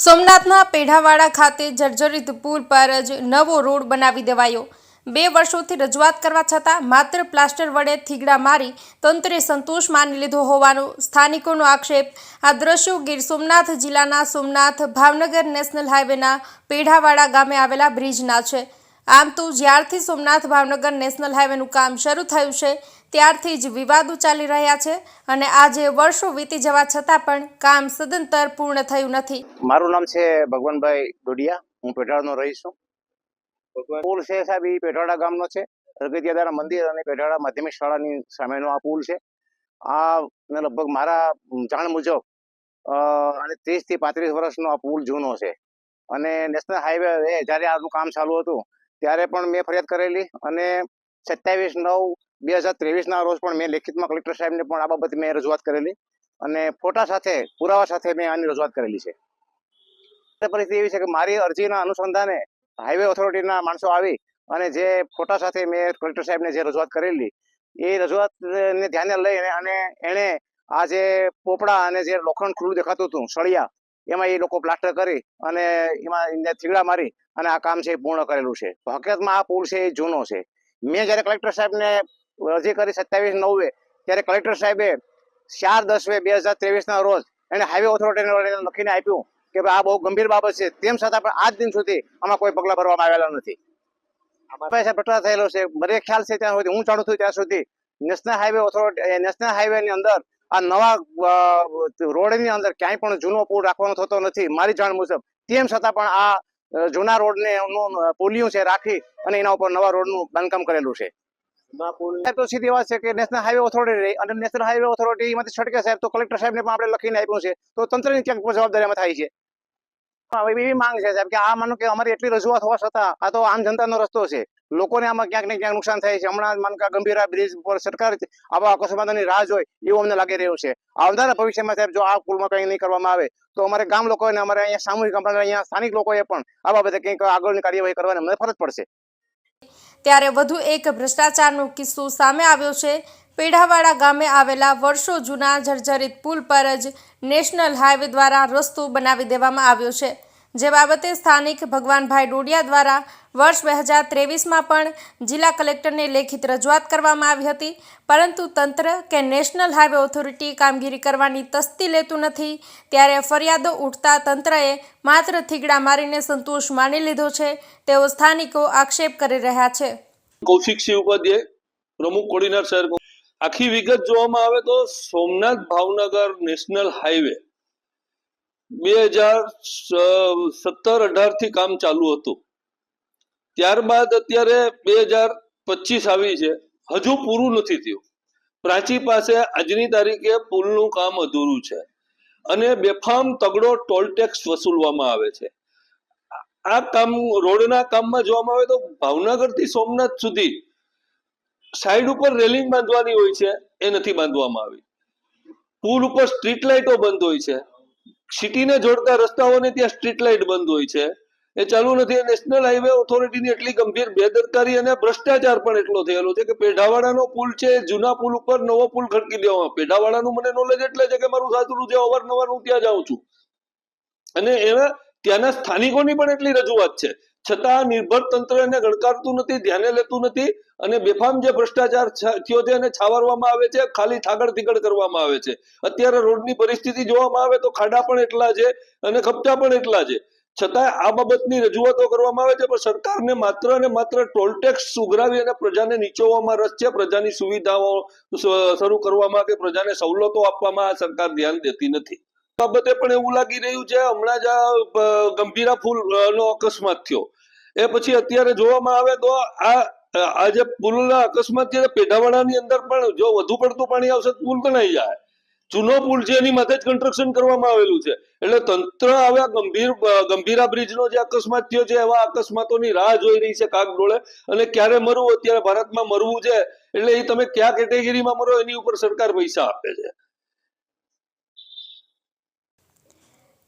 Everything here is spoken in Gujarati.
સોમનાથના પેઢાવાડા ખાતે જર્જરિત પુલ પર જ નવો રોડ બનાવી દેવાયો. બે વર્ષોથી રજૂઆત કરવા છતાં માત્ર પ્લાસ્ટર વડે થીગડા મારી તંત્રે સંતોષ માની લીધો હોવાનો સ્થાનિકોનો આક્ષેપ. આ દ્રશ્યો ગીર સોમનાથ જિલ્લાના સોમનાથ ભાવનગર નેશનલ હાઈવેના પેઢાવાડા ગામે આવેલા બ્રિજના છે. આમ તો જ્યારથી સોમનાથ ભાવનગર નેશનલ હાઈવેનું કામ શરૂ થયું છે ત્યારથી જ વિવાદો ચાલી રહ્યા છે અને આજે વર્ષો વીતી જવા છતાં પણ કામ સદંતર પૂર્ણ થયું નથી. મારું નામ છે ભગવાનભાઈ ડોડિયા. હું પેટાળાનો રહીશ છું. પુલ છે સાહેબ એ પેટાળા ગામનો છે. રગતિયાદારા મંદિર અને પેટાળા માધ્યમિક શાળાની સામેનો આ પુલ છે. આ લગભગ મારા જાણ મુજબ અ, અને ત્રીસથી પાંત્રીસ વર્ષનો આ પુલ જૂનો છે. અને નેશનલ હાઈવે જ્યારે આનું કામ ચાલુ હતું ત્યારે પણ મેં ફરિયાદ કરેલી અને સત્યાવીસ નવ બે હજાર ત્રેવીસના રોજ પણ મેં લેખિતમાં કલેક્ટર સાહેબને પણ આ બાબતે મેં રજૂઆત કરેલી અને ફોટા સાથે, પુરાવા સાથે મેં આની રજૂઆત કરેલી છે. પરિસ્થિતિ એવી છે કે મારી અરજીના અનુસંધાને હાઈવે ઓથોરિટીના માણસો આવી અને જે ફોટા સાથે મેં કલેક્ટર સાહેબને જે રજૂઆત કરેલી, એ રજૂઆતને ધ્યાને લઈને અને એણે આ જે પોપડા અને જે લોખંડ ખુલ્લું દેખાતું હતું, સળિયા, એમાં એ લોકો પ્લાસ્ટર કરી અને એમાં થીગડા મારી અને આ કામ છે એ પૂર્ણ કરેલું છે. હકીકતમાં આ પુલ છે એ જૂનો છે. મેં જ્યારે કલેક્ટર સાહેબને અરજી કરી સત્યાવીસ નવે ત્યારે કલેક્ટર સાહેબે ચાર દસ બે હજાર ત્રેવીસના રોજ એને હાઈવે ઓથોરિટીને લખીને આપ્યું કે આ બહુ ગંભીર બાબત છે. તેમ છતાં પણ આજ દિન સુધી આમાં કોઈ પગલાં ભરવામાં આવેલા નથી. પૈસા ભ્રષ્ટાચાર થયેલો છે. મને ખ્યાલ છે ત્યાં સુધી, હું જાણું છું ત્યાં સુધી નેશનલ હાઈવે ઓથોરિટી નેશનલ હાઈવેની અંદર આ નવા રોડની અંદર ક્યાંય પણ જૂનો પુલ રાખવાનો થતો નથી, મારી જાણ મુજબ. તેમ છતાં પણ આ જૂના રોડ ને પુલિયું છે રાખી અને એના ઉપર નવા રોડનું બાંધકામ કરેલું છે. તો સીધી વાત છે કે નેશનલ હાઈવે ઓથોરિટી રહી અને નેશનલ હાઈવે ઓથોરિટી માંથી છટકે સાહેબ, તો કલેક્ટર સાહેબને પણ આપણે લખીને આપ્યું છે. તો તંત્રની ક્યાંક જવાબદારીમાં થાય છે. એવી માંગ છે સાહેબ કે આ માનો કે અમારી એટલી રજૂઆત હોવા છતાં આ તો આમ જનતાનો રસ્તો છે. લોકોને આમાં ક્યાંક ને ક્યાંક નુકસાન થાય છે. હમણાં માનકા ગંભીરા બ્રિજ પર સરકાર આવા અકસ્માતોની રાહ જોઈ એવું અમને લાગી રહ્યું છે. આવનારા ભવિષ્યમાં સાહેબ જો આ પુલમાં કંઈ નહીં કરવામાં આવે, તો અમારે ગામ લોકોને, અમારે અહીંયા સામૂહિક, અમારે અહીંયા સ્થાનિક લોકોએ પણ આ બાબતે કંઈક આગળની કાર્યવાહી કરવાની અમને ફરજ પડશે. ત્યારે વધુ એક ભ્રષ્ટાચારનો કિસ્સો સામે આવ્યો છે. પેઢાવાડા ગામે આવેલા વર્ષો જૂના જર્જરિત પુલ પર જ નેશનલ હાઈવે દ્વારા રસ્તો બનાવી દેવામાં આવ્યો છે. જે બાબતે સ્થાનિક ભગવાનભાઈ ડોડિયા દ્વારા વર્ષ બે હજાર ત્રેવીસમાં પણ જિલ્લા કલેક્ટરને લેખિત રજૂઆત કરવામાં આવી હતી. પરંતુ તંત્ર કે નેશનલ હાઈવે ઓથોરિટી કામગીરી કરવાની તસ્તી લેતું નથી. ત્યારે ફરિયાદો ઉઠતા તંત્રએ માત્ર થીગડા મારીને સંતોષ માની લીધો છે. તેવો સ્થાનિકો આક્ષેપ કરી રહ્યા છે. કૌશિકસિંહ ઉપાધ્યાય પ્રમુખ કોર્ડિનેટર શહેર આખી વિગત જોવામાં આવે તો સોમનાથ ભાવનગર નેશનલ હાઈવે બે હજાર સત્તર અઢારથી કામ ચાલુ હતું. ત્યારબાદ અત્યારે બે હજાર પચીસ આવી છે. હજુ પૂરું નથી થયું. પ્રાચી પાસે આજની તારીખે પુલનું કામ અધૂરું છે. અને બેફામ તગડો ટોલ ટેક્સ વસૂલવામાં આવે છે. આ કામ, રોડના કામમાં જોવામાં આવે તો ભાવનગરથી સોમનાથ સુધી સાઈડ ઉપર રેલિંગ બાંધવાની હોય છે, એ નથી બાંધવામાં આવી. પુલ ઉપર સ્ટ્રીટ લાઇટો બંધ હોય છે. સિટીને જોડતા રસ્તાઓને ત્યાં સ્ટ્રીટ લાઇટ બંધ હોય છે. એ ચાલુ નથી નેશનલ હાઈવે ઓથોરિટીની એટલી ગંભીર બેદરકારી અને ભ્રષ્ટાચાર પણ એટલો થયેલો છે કે પેઢાવાડાનો પુલ છે, જૂના પુલ ઉપર નવો પુલ ખડકી દેવામાં પેઢાવાડાનું મને નોલેજ એટલે છે કે મારું સાસરું જે અવારનવાર હું ત્યાં જાઉં છું. અને એના ત્યાંના સ્થાનિકોની પણ એટલી રજૂઆત છે. છતાં નિર્ભર તંત્ર એને ગણકારતું નથી, ધ્યાને લેતું નથી અને બેફામ જે ભ્રષ્ટાચાર થયો છે એને છાવરવામાં આવે છે, ખાલી થાગડ થીગડ કરવામાં આવે છે. અત્યારે રોડની પરિસ્થિતિ જોવામાં આવે તો ખાડા પણ એટલા છે અને ખપચા પણ એટલા છે. છતાં આ બાબતની રજૂઆતો કરવામાં આવે છે, પણ સરકારને માત્ર અને માત્ર ટોલ ટેક્સ ઉઘરાવી અને પ્રજાને નીચોવામાં રસ છે, પ્રજાની સુવિધાઓ શરૂ કરવામાં કે પ્રજાને સવલતો આપવામાં સરકાર ધ્યાન દેતી નથી. બાબતે પણ એવું લાગી રહ્યું છે, હમણાં જ આ ગંભીરા ફૂલ નો અકસ્માત થયો. એ પછી અત્યારે જોવામાં આવે તો આ આ જે પુલના અકસ્માત છે પેઢાવાડાની અંદર પણ જો વધુ પડતું પાણી આવશે પુલ તણાઈ જાય. જૂનો પુલ છે, એની માથે જ કન્સ્ટ્રક્શન કરવામાં આવેલું છે. એટલે તંત્ર હવે ગંભીર ગંભીરા બ્રિજનો જે અકસ્માત થયો છે, એવા અકસ્માતોની રાહ જોઈ રહી છે કાગ ડોળે અને ક્યારે મરવું? અત્યારે ભારતમાં મરવું છે. એટલે એ તમે કયા કેટેગરીમાં મરો, એની ઉપર સરકાર પૈસા આપે છે.